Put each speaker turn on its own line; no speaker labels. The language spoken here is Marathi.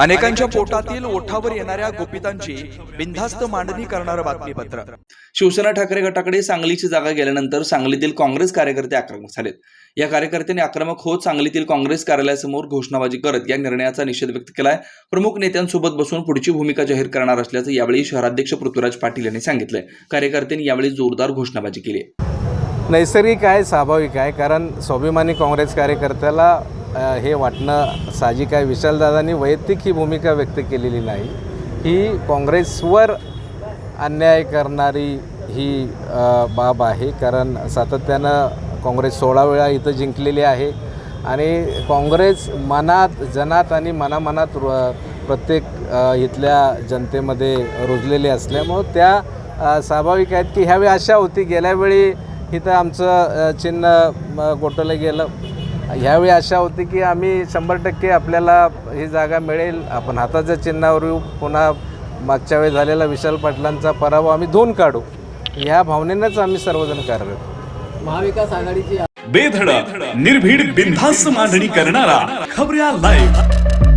अनेकांच्या पोटातील ओठावर येणाऱ्या गोपितांची बिनधास्त मांडणी करणारं बातमीपत्र.
शिवसेना ठाकरे गटाकडे सांगलीची जागा गेल्यानंतर सांगलीतील काँग्रेस कार्यकर्ते आक्रमक झालेत. या कार्यकर्त्यांनी आक्रमक होत सांगलीतील काँग्रेस कार्यालयासमोर घोषणाबाजी करत या निर्णयाचा निषेध व्यक्त केलाय. प्रमुख नेत्यांसोबत बसून पुढची भूमिका जाहीर करणार असल्याचं यावेळी शहराध्यक्ष पृथ्वीराज पाटील यांनी सांगितलंय. कार्यकर्त्यांनी यावेळी जोरदार घोषणाबाजी केली
नैसर्गिक आहे स्वाभाविक आहे कारण स्वाभिमानी काँग्रेस कार्यकर्त्याला हे वाटणं साहजिक आहे विशालदादांनी वैयक्तिक ही भूमिका व्यक्त केलेली नाही. ही काँग्रेसवर अन्याय करणारी ही बाब आहे. कारण सातत्यानं काँग्रेस सोळा वेळा इथं जिंकलेली आहे. आणि काँग्रेस मनात जनात आणि मनामनात र- प्रत्येक इथल्या जनतेमध्ये रुजलेली असल्यामुळं त्या स्वाभाविक आहेत की ह्यावेळी आशा होती. गेल्यावेळी इथं आमचं चिन्ह गोठवलं गेलं. ह्यावेळी आशा होती की आम्ही शंभर टक्के आपल्याला ही जागा मिळेल. आपण हाताच्या चिन्हावर येऊ. पुन्हा मागच्या वेळी झालेला विशाल पाटलांचा पराभव आम्ही धुवून काढू. ह्या भावनेनंच आम्ही सर्वजण कार्यरत
महाविकास आघाडीची
बेधडक निर्भीड बिनधास्त मांडणी करणारा खबऱ्या लाईव्ह